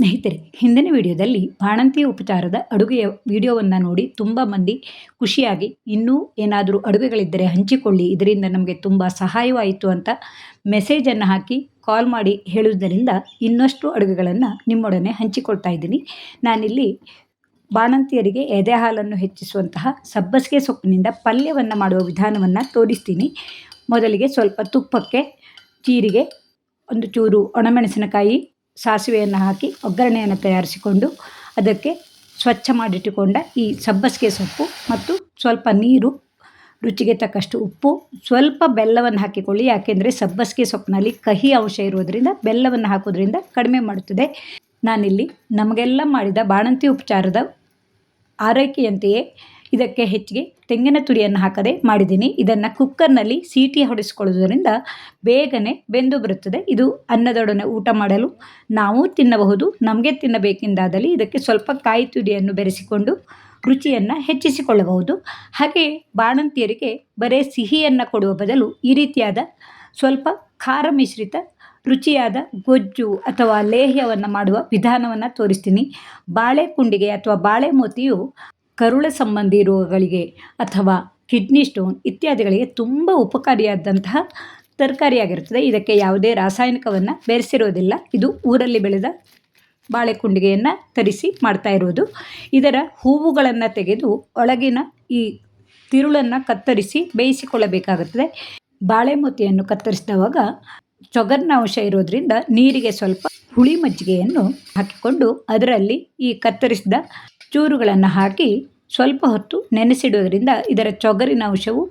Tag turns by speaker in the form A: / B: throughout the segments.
A: ಸ್ನೇಹಿತರೆ, ಹಿಂದಿನ ವಿಡಿಯೋದಲ್ಲಿ ಬಾಣಂತಿಯ ಉಪಚಾರದ ಅಡುಗೆಯ ವಿಡಿಯೋವನ್ನು ನೋಡಿ ತುಂಬ ಮಂದಿ ಖುಷಿಯಾಗಿ, ಇನ್ನೂ ಏನಾದರೂ ಅಡುಗೆಗಳಿದ್ದರೆ ಹಂಚಿಕೊಳ್ಳಿ, ಇದರಿಂದ ನಮಗೆ ತುಂಬ ಸಹಾಯವಾಯಿತು ಅಂತ ಮೆಸೇಜನ್ನು ಹಾಕಿ ಕಾಲ್ ಮಾಡಿ ಹೇಳುವುದರಿಂದ ಇನ್ನಷ್ಟು ಅಡುಗೆಗಳನ್ನು ನಿಮ್ಮೊಡನೆ ಹಂಚಿಕೊಳ್ತಾ ಇದ್ದೀನಿ. ನಾನಿಲ್ಲಿ ಬಾಣಂತಿಯರಿಗೆ ಎದೆ ಹಾಲನ್ನು ಹೆಚ್ಚಿಸುವಂತಹ ಸಬ್ಬಸಿಗೆ ಸೊಪ್ಪಿನಿಂದ ಪಲ್ಯವನ್ನು ಮಾಡುವ ವಿಧಾನವನ್ನು ತೋರಿಸ್ತೀನಿ. ಮೊದಲಿಗೆ ಸ್ವಲ್ಪ ತುಪ್ಪಕ್ಕೆ, ಜೀರಿಗೆ, ಒಂದು ಚೂರು ಒಣಮೆಣಸಿನಕಾಯಿ ಸಾಸಿವೆಯನ್ನು ಹಾಕಿ ಒಗ್ಗರಣೆಯನ್ನು ತಯಾರಿಸಿಕೊಂಡು ಅದಕ್ಕೆ ಸ್ವಚ್ಛ ಮಾಡಿಟ್ಟುಕೊಂಡ ಈ ಸಬ್ಬಸಿಗೆ ಸೊಪ್ಪು ಮತ್ತು ಸ್ವಲ್ಪ ನೀರು, ರುಚಿಗೆ ತಕ್ಕಷ್ಟು ಉಪ್ಪು, ಸ್ವಲ್ಪ ಬೆಲ್ಲವನ್ನು ಹಾಕಿಕೊಳ್ಳಿ. ಯಾಕೆಂದರೆ ಸಬ್ಬಸಿಗೆ ಸೊಪ್ಪಿನಲ್ಲಿ ಕಹಿ ಅಂಶ ಇರೋದರಿಂದ ಬೆಲ್ಲವನ್ನು ಹಾಕೋದ್ರಿಂದ ಕಡಿಮೆ ಮಾಡುತ್ತದೆ. ನಾನಿಲ್ಲಿ ನಮಗೆಲ್ಲ ಮಾಡಿದ ಬಾಣಂತಿ ಉಪಚಾರದ ಆರೈಕೆಯಂತೆಯೇ ಇದಕ್ಕೆ ಹೆಚ್ಚಿಗೆ ತೆಂಗಿನ ತುರಿಯನ್ನು ಹಾಕದೆ ಮಾಡಿದ್ದೀನಿ. ಇದನ್ನು ಕುಕ್ಕರ್ನಲ್ಲಿ ಸೀಟಿ ಹೊಡೆಸಿಕೊಳ್ಳುವುದರಿಂದ ಬೇಗನೆ ಬೆಂದು ಬರುತ್ತದೆ. ಇದು ಅನ್ನದೊಡನೆ ಊಟ ಮಾಡಲು ನಾವು ತಿನ್ನಬಹುದು. ನಮಗೆ ತಿನ್ನಬೇಕೆಂದಾದಲ್ಲಿ ಇದಕ್ಕೆ ಸ್ವಲ್ಪ ಕಾಯಿ ತುರಿಯನ್ನು ಬೆರೆಸಿಕೊಂಡು ರುಚಿಯನ್ನು ಹೆಚ್ಚಿಸಿಕೊಳ್ಳಬಹುದು. ಹಾಗೆ ಬಾಣಂತಿಯರಿಗೆ ಬರೇ ಸಿಹಿಯನ್ನು ಕೊಡುವ ಬದಲು ಈ ರೀತಿಯಾದ ಸ್ವಲ್ಪ ಖಾರ ಮಿಶ್ರಿತ ರುಚಿಯಾದ ಗೊಜ್ಜು ಅಥವಾ ಲೇಹ್ಯವನ್ನು ಮಾಡುವ ವಿಧಾನವನ್ನು ತೋರಿಸ್ತೀನಿ. ಬಾಳೆ ಕುಂಡಿಗೆ ಅಥವಾ ಬಾಳೆ ಮೋತಿಯು ಕರುಳ ಸಂಬಂಧಿ ರೋಗಗಳಿಗೆ ಅಥವಾ ಕಿಡ್ನಿ ಸ್ಟೋನ್ ಇತ್ಯಾದಿಗಳಿಗೆ ತುಂಬ ಉಪಕಾರಿಯಾದಂತಹ ತರಕಾರಿಯಾಗಿರುತ್ತದೆ. ಇದಕ್ಕೆ ಯಾವುದೇ ರಾಸಾಯನಿಕವನ್ನು ಬೆರೆಸಿರೋದಿಲ್ಲ. ಇದು ಊರಲ್ಲಿ ಬೆಳೆದ ಬಾಳೆಕುಂಡಿಗೆಯನ್ನು ತರಿಸಿ ಮಾಡ್ತಾ ಇರೋದು. ಇದರ ಹೂವುಗಳನ್ನು ತೆಗೆದು ಒಳಗಿನ ಈ ತಿರುಳನ್ನು ಕತ್ತರಿಸಿ ಬೇಯಿಸಿಕೊಳ್ಳಬೇಕಾಗುತ್ತದೆ. ಬಾಳೆ ಮೊತಿಯನ್ನು ಕತ್ತರಿಸಿದವಾಗ ಚೊಗರ್ನ ಅಂಶ ಇರೋದ್ರಿಂದ ನೀರಿಗೆ ಸ್ವಲ್ಪ ಹುಳಿ ಮಜ್ಜಿಗೆಯನ್ನು ಹಾಕಿಕೊಂಡು ಅದರಲ್ಲಿ ಈ ಕತ್ತರಿಸಿದ ಚೂರುಗಳನ್ನು ಹಾಕಿ ಸ್ವಲ್ಪ ಹೊತ್ತು ನೆನೆಸಿಡುವುದರಿಂದ ಇದರ ಚೊಗರಿನ ಅಂಶವು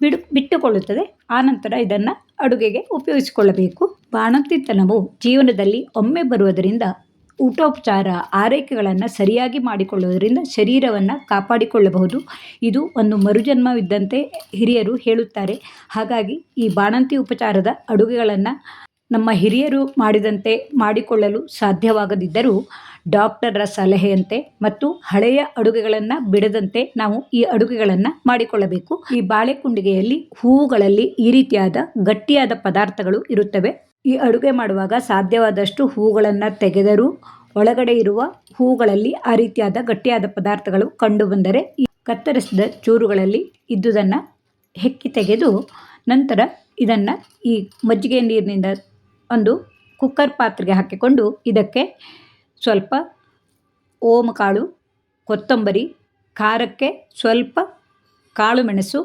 A: ಬಿಡು ಬಿಟ್ಟುಕೊಳ್ಳುತ್ತದೆ. ಆನಂತರ ಇದನ್ನು ಅಡುಗೆಗೆ ಉಪಯೋಗಿಸಿಕೊಳ್ಳಬೇಕು. ಬಾಣಂತಿತನವು ಜೀವನದಲ್ಲಿ ಒಮ್ಮೆ ಬರುವುದರಿಂದ ಊಟೋಪಚಾರ, ಆರೈಕೆಗಳನ್ನು ಸರಿಯಾಗಿ ಮಾಡಿಕೊಳ್ಳುವುದರಿಂದ ಶರೀರವನ್ನು ಕಾಪಾಡಿಕೊಳ್ಳಬಹುದು. ಇದು ಒಂದು ಮರುಜನ್ಮವಿದ್ದಂತೆ ಹಿರಿಯರು ಹೇಳುತ್ತಾರೆ. ಹಾಗಾಗಿ ಈ ಬಾಣಂತಿ ಉಪಚಾರದ ಅಡುಗೆಗಳನ್ನು ನಮ್ಮ ಹಿರಿಯರು ಮಾಡಿದಂತೆ ಮಾಡಿಕೊಳ್ಳಲು ಸಾಧ್ಯವಾಗದಿದ್ದರೂ ಡಾಕ್ಟರ ಸಲಹೆಯಂತೆ ಮತ್ತು ಹಳೆಯ ಅಡುಗೆಗಳನ್ನು ಬಿಡದಂತೆ ನಾವು ಈ ಅಡುಗೆಗಳನ್ನು ಮಾಡಿಕೊಳ್ಳಬೇಕು. ಈ ಬಾಳೆಕುಂಡಿಗೆಯಲ್ಲಿ ಹೂವುಗಳಲ್ಲಿ ಈ ರೀತಿಯಾದ ಗಟ್ಟಿಯಾದ ಪದಾರ್ಥಗಳು ಇರುತ್ತವೆ. ಈ ಅಡುಗೆ ಮಾಡುವಾಗ ಸಾಧ್ಯವಾದಷ್ಟು ಹೂವುಗಳನ್ನು ತೆಗೆದರೂ ಒಳಗಡೆ ಇರುವ ಹೂಗಳಲ್ಲಿ ಆ ರೀತಿಯಾದ ಗಟ್ಟಿಯಾದ ಪದಾರ್ಥಗಳು ಕಂಡುಬಂದರೆ ಈ ಕತ್ತರಿಸಿದ ಚೂರುಗಳಲ್ಲಿ ಇದ್ದುದನ್ನು ಹೆಕ್ಕಿ ತೆಗೆದು ನಂತರ ಇದನ್ನು ಈ ಮಜ್ಜಿಗೆ ನೀರಿನಿಂದ ಒಂದು ಕುಕ್ಕರ್ ಪಾತ್ರೆಗೆ ಹಾಕಿಕೊಂಡು ಇದಕ್ಕೆ ಸ್ವಲ್ಪ ಓಮಕಾಳು ಕೊತ್ತಂಬರಿ, ಖಾರಕ್ಕೆ ಸ್ವಲ್ಪ ಕಾಳು ಮೆಣಸು,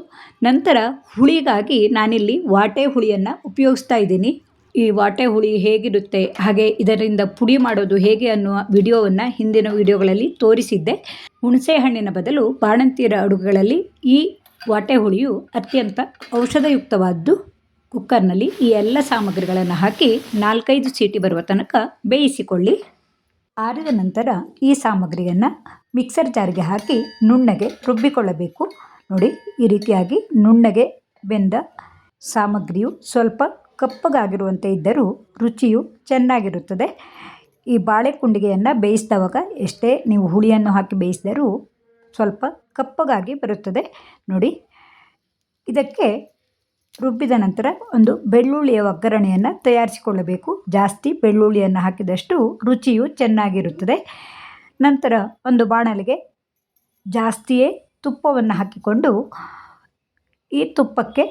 A: ನಂತರ ಹುಳಿಗಾಗಿ ನಾನಿಲ್ಲಿ ವಾಟೆ ಹುಳಿಯನ್ನು ಉಪಯೋಗಿಸ್ತಾ ಇದ್ದೀನಿ. ಈ ವಾಟೆ ಹುಳಿ ಹೇಗಿರುತ್ತೆ, ಹಾಗೆ ಇದರಿಂದ ಪುಡಿ ಮಾಡೋದು ಹೇಗೆ ಅನ್ನುವ ವಿಡಿಯೋವನ್ನು ಹಿಂದಿನ ವಿಡಿಯೋಗಳಲ್ಲಿ ತೋರಿಸಿದ್ದೆ. ಹುಣಸೆ ಹಣ್ಣಿನ ಬದಲು ಬಾಣಂತಿಯರ ಅಡುಗೆಗಳಲ್ಲಿ ಈ ವಾಟೆ ಹುಳಿಯು ಅತ್ಯಂತ ಔಷಧಯುಕ್ತವಾದ್ದು. ಕುಕ್ಕರ್ನಲ್ಲಿ ಈ ಎಲ್ಲ ಸಾಮಗ್ರಿಗಳನ್ನು ಹಾಕಿ ನಾಲ್ಕೈದು ಸೀಟಿ ಬರುವ ತನಕ ಬೇಯಿಸಿಕೊಳ್ಳಿ. ಆರಿದ ನಂತರ ಈ ಸಾಮಗ್ರಿಯನ್ನು ಮಿಕ್ಸರ್ ಜಾರಿಗೆ ಹಾಕಿ ನುಣ್ಣಗೆ ರುಬ್ಬಿಕೊಳ್ಳಬೇಕು. ನೋಡಿ, ಈ ರೀತಿಯಾಗಿ ನುಣ್ಣಗೆ ಬೆಂದ ಸಾಮಗ್ರಿಯು ಸ್ವಲ್ಪ ಕಪ್ಪಗಾಗಿರುವಂತೆ ಇದ್ದರೂ ರುಚಿಯು ಚೆನ್ನಾಗಿರುತ್ತದೆ. ಈ ಬಾಳೆಕುಂಡಿಗೆಯನ್ನು ಬೇಯಿಸಿದವಾಗ ಎಷ್ಟೇ ನೀವು ಹುಳಿಯನ್ನು ಹಾಕಿ ಬೇಯಿಸಿದರೂ ಸ್ವಲ್ಪ ಕಪ್ಪಗಾಗಿ ಬರುತ್ತದೆ. ನೋಡಿ, ಇದಕ್ಕೆ ರುಬ್ಬಿದ ನಂತರ ಒಂದು ಬೆಳ್ಳುಳ್ಳಿಯ ಒಗ್ಗರಣೆಯನ್ನು ತಯಾರಿಸಿಕೊಳ್ಳಬೇಕು. ಜಾಸ್ತಿ ಬೆಳ್ಳುಳ್ಳಿಯನ್ನು ಹಾಕಿದಷ್ಟು ರುಚಿಯು ಚೆನ್ನಾಗಿರುತ್ತದೆ. ನಂತರ ಒಂದು ಬಾಣಲಿಗೆ ಜಾಸ್ತಿಯೇ ತುಪ್ಪವನ್ನು ಹಾಕಿಕೊಂಡು ಈ ತುಪ್ಪಕ್ಕೆ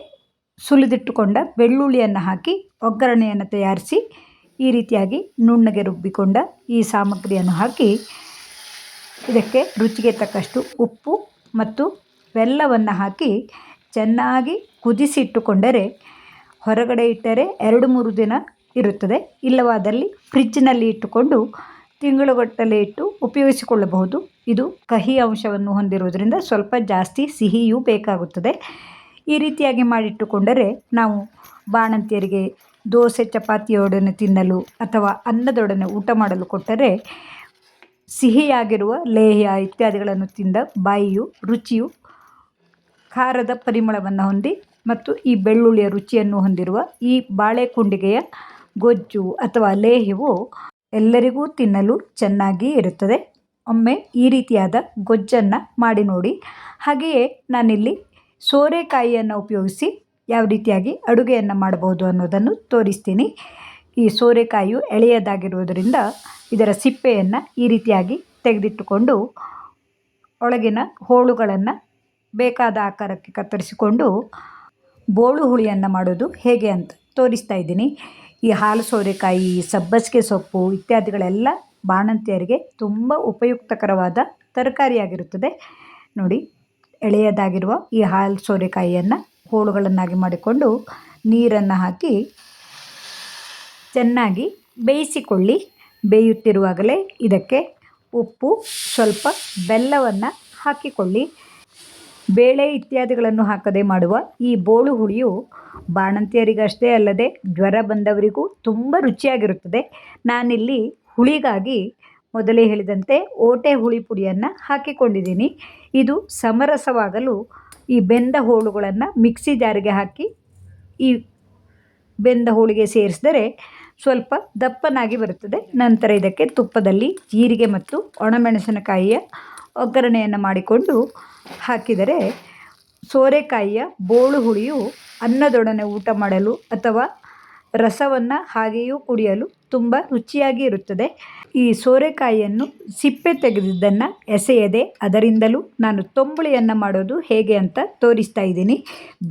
A: ಸುಲಿದಿಟ್ಟುಕೊಂಡ ಬೆಳ್ಳುಳ್ಳಿಯನ್ನು ಹಾಕಿ ಒಗ್ಗರಣೆಯನ್ನು ತಯಾರಿಸಿ ಈ ರೀತಿಯಾಗಿ ನುಣ್ಣಗೆ ರುಬ್ಬಿಕೊಂಡ ಈ ಸಾಮಗ್ರಿಯನ್ನು ಹಾಕಿ ಇದಕ್ಕೆ ರುಚಿಗೆ ತಕ್ಕಷ್ಟು ಉಪ್ಪು ಮತ್ತು ಬೆಲ್ಲವನ್ನು ಹಾಕಿ ಚೆನ್ನಾಗಿ ಕುದಿಸಿಟ್ಟುಕೊಂಡರೆ ಹೊರಗಡೆ ಇಟ್ಟರೆ ಎರಡು ಮೂರು ದಿನ ಇರುತ್ತದೆ. ಇಲ್ಲವಾದಲ್ಲಿ ಫ್ರಿಜ್ಜಿನಲ್ಲಿ ಇಟ್ಟುಕೊಂಡು ತಿಂಗಳುಗಟ್ಟಲೆ ಇಟ್ಟು ಉಪಯೋಗಿಸಿಕೊಳ್ಳಬಹುದು. ಇದು ಕಹಿ ಅಂಶವನ್ನು ಹೊಂದಿರುವುದರಿಂದ ಸ್ವಲ್ಪ ಜಾಸ್ತಿ ಸಿಹಿಯೂ ಬೇಕಾಗುತ್ತದೆ. ಈ ರೀತಿಯಾಗಿ ಮಾಡಿಟ್ಟುಕೊಂಡರೆ ನಾವು ಬಾಣಂತಿಯರಿಗೆ ದೋಸೆ, ಚಪಾತಿಯೊಡನೆ ತಿನ್ನಲು ಅಥವಾ ಅನ್ನದೊಡನೆ ಊಟ ಮಾಡಲು ಕೊಟ್ಟರೆ ಸಿಹಿಯಾಗಿರುವ ಲೇಹ್ಯ ಇತ್ಯಾದಿಗಳನ್ನು ತಿಂದ ಬಾಯಿಯು, ರುಚಿಯು ಖಾರದ ಪರಿಮಳವನ್ನು ಹೊಂದಿ ಮತ್ತು ಈ ಬೆಳ್ಳುಳ್ಳಿಯ ರುಚಿಯನ್ನು ಹೊಂದಿರುವ ಈ ಬಾಳೆಕುಂಡಿಗೆಯ ಗೊಜ್ಜು ಅಥವಾ ಲೇಹ್ಯವು ಎಲ್ಲರಿಗೂ ತಿನ್ನಲು ಚೆನ್ನಾಗಿ ಇರುತ್ತದೆ. ಒಮ್ಮೆ ಈ ರೀತಿಯಾದ ಗೊಜ್ಜನ್ನು ಮಾಡಿ ನೋಡಿ. ಹಾಗೆಯೇ ನಾನಿಲ್ಲಿ ಸೋರೆಕಾಯಿಯನ್ನು ಉಪಯೋಗಿಸಿ ಯಾವ ರೀತಿಯಾಗಿ ಅಡುಗೆಯನ್ನು ಮಾಡಬಹುದು ಅನ್ನೋದನ್ನು ತೋರಿಸ್ತೀನಿ. ಈ ಸೋರೆಕಾಯಿಯು ಎಳೆಯದಾಗಿರುವುದರಿಂದ ಇದರ ಸಿಪ್ಪೆಯನ್ನು ಈ ರೀತಿಯಾಗಿ ತೆಗೆದಿಟ್ಟುಕೊಂಡು ಒಳಗಿನ ಹೋಳುಗಳನ್ನು ಬೇಕಾದ ಆಕಾರಕ್ಕೆ ಕತ್ತರಿಸಿಕೊಂಡು ಬೋಳು ಹುಳಿಯನ್ನು ಮಾಡೋದು ಹೇಗೆ ಅಂತ ತೋರಿಸ್ತಾ ಇದ್ದೀನಿ. ಈ ಹಾಲು ಸೋರೆಕಾಯಿ, ಸಬ್ಬಸಿಗೆ ಸೊಪ್ಪು ಇತ್ಯಾದಿಗಳೆಲ್ಲ ಬಾಣಂತಿಯರಿಗೆ ತುಂಬ ಉಪಯುಕ್ತಕರವಾದ ತರಕಾರಿಯಾಗಿರುತ್ತದೆ. ನೋಡಿ, ಎಳೆಯದಾಗಿರುವ ಈ ಹಾಲು ಸೋರೆಕಾಯಿಯನ್ನು ಹೋಳುಗಳನ್ನಾಗಿ ಮಾಡಿಕೊಂಡು ನೀರನ್ನು ಹಾಕಿ ಚೆನ್ನಾಗಿ ಬೇಯಿಸಿಕೊಳ್ಳಿ. ಬೇಯುತ್ತಿರುವಾಗಲೇ ಇದಕ್ಕೆ ಉಪ್ಪು, ಸ್ವಲ್ಪ ಬೆಲ್ಲವನ್ನು ಹಾಕಿಕೊಳ್ಳಿ. ಬೇಳೆ ಇತ್ಯಾದಿಗಳನ್ನು ಹಾಕದೆ ಮಾಡುವ ಈ ಬೋಳು ಹುಳಿಯು ಬಾಣಂತಿಯರಿಗಷ್ಟೇ ಅಲ್ಲದೆ ಜ್ವರ ಬಂದವರಿಗೂ ತುಂಬ ರುಚಿಯಾಗಿರುತ್ತದೆ. ನಾನಿಲ್ಲಿ ಹುಳಿಗಾಗಿ ಮೊದಲೇ ಹೇಳಿದಂತೆ ಓಟೆ ಹುಳಿ ಪುಡಿಯನ್ನು ಹಾಕಿಕೊಂಡಿದ್ದೀನಿ. ಇದು ಸಮರಸವಾಗಲು ಈ ಬೆಂದ ಹೋಳುಗಳನ್ನು ಮಿಕ್ಸಿ ಜಾರಿಗೆ ಹಾಕಿ ಈ ಬೆಂದ ಹೋಳಿಗೆ ಸೇರಿಸಿದರೆ ಸ್ವಲ್ಪ ದಪ್ಪನಾಗಿ ಬರುತ್ತದೆ. ನಂತರ ಇದಕ್ಕೆ ತುಪ್ಪದಲ್ಲಿ ಜೀರಿಗೆ ಮತ್ತು ಒಣಮೆಣಸಿನಕಾಯಿಯ ಒಗ್ಗರಣೆಯನ್ನು ಮಾಡಿಕೊಂಡು ಹಾಕಿದರೆ ಸೋರೆಕಾಯಿಯ ಬೋಳು ಹುಳಿಯು ಅನ್ನದೊಡನೆ ಊಟ ಮಾಡಲು ಅಥವಾ ರಸವನ್ನು ಹಾಗೆಯೂ ಕುಡಿಯಲು ತುಂಬ ರುಚಿಯಾಗಿ ಇರುತ್ತದೆ. ಈ ಸೋರೆಕಾಯಿಯನ್ನು ಸಿಪ್ಪೆ ತೆಗೆದಿದ್ದನ್ನು ಎಸೆಯದೆ ಅದರಿಂದಲೂ ನಾನು ತೊಂಬುಳಿಯನ್ನು ಮಾಡೋದು ಹೇಗೆ ಅಂತ ತೋರಿಸ್ತಾ ಇದ್ದೀನಿ.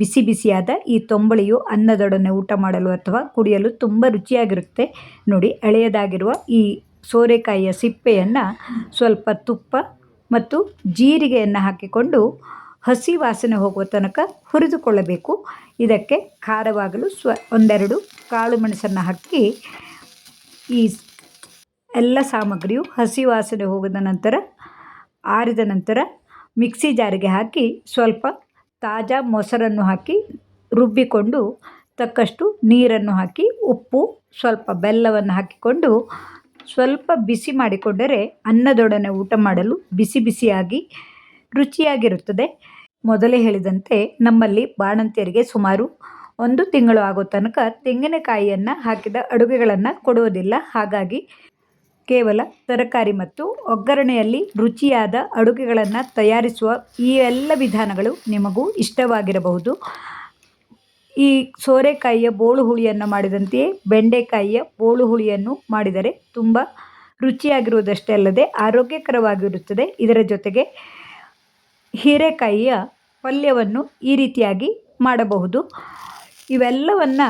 A: ಬಿಸಿ ಬಿಸಿಯಾದ ಈ ತೊಂಬುಳಿಯು ಅನ್ನದೊಡನೆ ಊಟ ಮಾಡಲು ಅಥವಾ ಕುಡಿಯಲು ತುಂಬ ರುಚಿಯಾಗಿರುತ್ತೆ. ನೋಡಿ, ಎಳೆಯದಾಗಿರುವ ಈ ಸೋರೆಕಾಯಿಯ ಸಿಪ್ಪೆಯನ್ನು ಸ್ವಲ್ಪ ತುಪ್ಪ ಮತ್ತು ಜೀರಿಗೆಯನ್ನು ಹಾಕಿಕೊಂಡು ಹಸಿ ವಾಸನೆ ಹೋಗುವ ತನಕ ಹುರಿದುಕೊಳ್ಳಬೇಕು. ಇದಕ್ಕೆ ಖಾರವಾಗಲು ಸ್ವ ಒಂದೆರಡು ಕಾಳು ಮೆಣಸನ್ನು ಹಾಕಿ ಈ ಎಲ್ಲ ಸಾಮಗ್ರಿಯು ಹಸಿ ವಾಸನೆ ಹೋಗಿದ ನಂತರ ಆರಿದ ನಂತರ ಮಿಕ್ಸಿ ಜಾರಿಗೆ ಹಾಕಿ ಸ್ವಲ್ಪ ತಾಜಾ ಮೊಸರನ್ನು ಹಾಕಿ ರುಬ್ಬಿಕೊಂಡು ತಕ್ಕಷ್ಟು ನೀರನ್ನು ಹಾಕಿ, ಉಪ್ಪು, ಸ್ವಲ್ಪ ಬೆಲ್ಲವನ್ನು ಹಾಕಿಕೊಂಡು ಸ್ವಲ್ಪ ಬಿಸಿ ಮಾಡಿಕೊಂಡರೆ ಅನ್ನದೊಡನೆ ಊಟ ಮಾಡಲು ಬಿಸಿ ಬಿಸಿಯಾಗಿ ರುಚಿಯಾಗಿರುತ್ತದೆ. ಮೊದಲೇ ಹೇಳಿದಂತೆ ನಮ್ಮಲ್ಲಿ ಬಾಣಂತಿಯರಿಗೆ ಸುಮಾರು ಒಂದು ತಿಂಗಳು ಆಗೋ ತನಕ ತೆಂಗಿನಕಾಯಿಯನ್ನು ಹಾಕಿದ ಅಡುಗೆಗಳನ್ನು ಕೊಡುವುದಿಲ್ಲ. ಹಾಗಾಗಿ ಕೇವಲ ತರಕಾರಿ ಮತ್ತು ಒಗ್ಗರಣೆಯಲ್ಲಿ ರುಚಿಯಾದ ಅಡುಗೆಗಳನ್ನು ತಯಾರಿಸುವ ಈ ಎಲ್ಲ ವಿಧಾನಗಳು ನಿಮಗೂ ಇಷ್ಟವಾಗಿರಬಹುದು. ಈ ಸೋರೆಕಾಯಿಯ ಬೋಳು ಹುಳಿಯನ್ನು ಮಾಡಿದಂತೆಯೇ ಬೆಂಡೆಕಾಯಿಯ ಬೋಳು ಹುಳಿಯನ್ನು ಮಾಡಿದರೆ ತುಂಬ ರುಚಿಯಾಗಿರುವುದಷ್ಟೇ ಅಲ್ಲದೆ ಆರೋಗ್ಯಕರವಾಗಿರುತ್ತದೆ. ಇದರ ಜೊತೆಗೆ ಹೀರೆಕಾಯಿಯ ಪಲ್ಯವನ್ನು ಈ ರೀತಿಯಾಗಿ ಮಾಡಬಹುದು. ಇವೆಲ್ಲವನ್ನು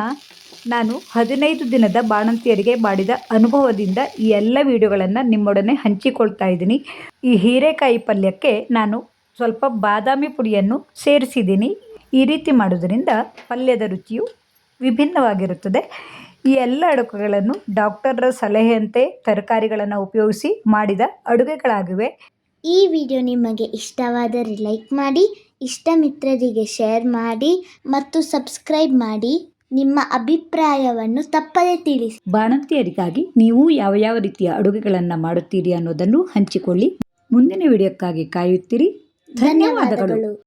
A: ನಾನು ಹದಿನೈದು ದಿನದ ಬಾಣಂತಿಯರಿಗೆ ಮಾಡಿದ ಅನುಭವದಿಂದ ಈ ಎಲ್ಲ ವಿಡಿಯೋಗಳನ್ನು ನಿಮ್ಮೊಡನೆ ಹಂಚಿಕೊಳ್ತಾ ಇದ್ದೀನಿ. ಈ ಹೀರೆಕಾಯಿ ಪಲ್ಯಕ್ಕೆ ನಾನು ಸ್ವಲ್ಪ ಬಾದಾಮಿ ಪುಡಿಯನ್ನು ಸೇರಿಸಿದ್ದೀನಿ. ಈ ರೀತಿ ಮಾಡೋದರಿಂದ ಪಲ್ಯದ ರುಚಿಯು ವಿಭಿನ್ನವಾಗಿರುತ್ತದೆ. ಈ ಎಲ್ಲ ಅಡುಗೆಗಳನ್ನು ಡಾಕ್ಟರ್ರ ಸಲಹೆಯಂತೆ ತರಕಾರಿಗಳನ್ನು ಉಪಯೋಗಿಸಿ ಮಾಡಿದ ಅಡುಗೆಗಳಾಗಿವೆ.
B: ಈ ವಿಡಿಯೋ ನಿಮಗೆ ಇಷ್ಟವಾದರೆ ಲೈಕ್ ಮಾಡಿ ಇಷ್ಟ ಮಿತ್ರರಿಗೆ ಶೇರ್ ಮಾಡಿ ಮತ್ತು ಸಬ್ಸ್ಕ್ರೈಬ್ ಮಾಡಿ. ನಿಮ್ಮ ಅಭಿಪ್ರಾಯವನ್ನು ತಪ್ಪದೇ ತಿಳಿಸಿ.
A: ಬಾಣಂತಿಯರಿಗಾಗಿ ನೀವು ಯಾವ ಯಾವ ರೀತಿಯ ಅಡುಗೆಗಳನ್ನು ಮಾಡುತ್ತೀರಿ ಅನ್ನೋದನ್ನು ಹಂಚಿಕೊಳ್ಳಿ. ಮುಂದಿನ ವಿಡಿಯೋಕ್ಕಾಗಿ ಕಾಯುತ್ತೀರಿ. ಧನ್ಯವಾದಗಳು.
B: ಧನ್ಯವಾದಗಳು.